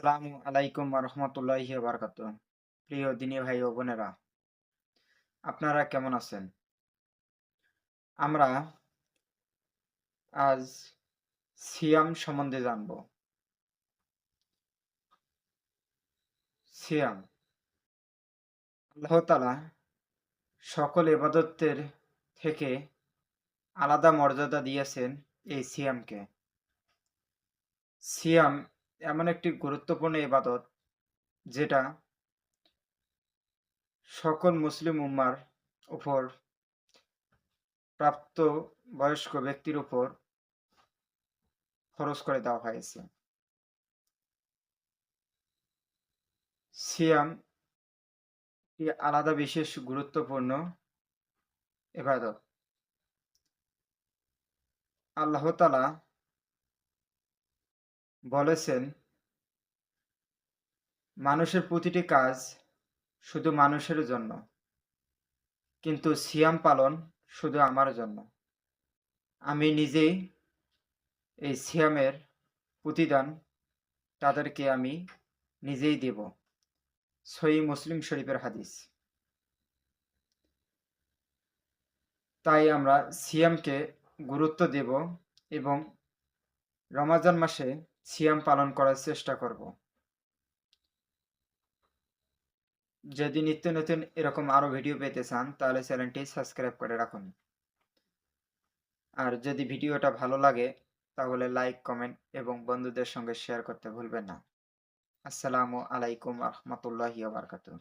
আসসালামু আলাইকুম বারকাত প্রিয় দিনী ভাই ও বোনেরা, আপনারা কেমন আছেন? আমরা আজ সিয়াম সম্বন্ধে জানব। সিয়াম, আল্লাহ তালা সকল ইবাদতের থেকে আলাদা মর্যাদা দিয়েছেন এই সিয়ামকে। সিয়াম এমন একটি গুরুত্বপূর্ণ ইবাদত, যেটা সকল মুসলিম উম্মার উপর, প্রাপ্ত বয়স্ক ব্যক্তির উপর খরচ করে দেওয়া হয়েছে। সিয়াম আলাদা বিশেষ গুরুত্বপূর্ণ ইবাদত। আল্লাহ তালা বলেছেন, মানুষের প্রতিটি কাজ শুধু মানুষের জন্য, কিন্তু সিয়াম পালন শুধু আমার জন্য। আমি নিজেই এই সিয়ামের প্রতিদান তাদেরকে আমি নিজেই দেব। সই মুসলিম শরীফের হাদিস। তাই আমরা সিয়ামকে গুরুত্ব দেব এবং রমাজান মাসে সিয়াম পালন করার চেষ্টা করব। যদি নিত্য নতুন এরকম আরও ভিডিও পেতে চান, তাহলে চ্যানেলটি সাবস্ক্রাইব করে রাখুন। আর যদি ভিডিওটা ভালো লাগে, তাহলে লাইক কমেন্ট এবং বন্ধুদের সঙ্গে শেয়ার করতে ভুলবেন না। আসসালামু আলাইকুম রহমতুল্লাহি বারকাতুহ।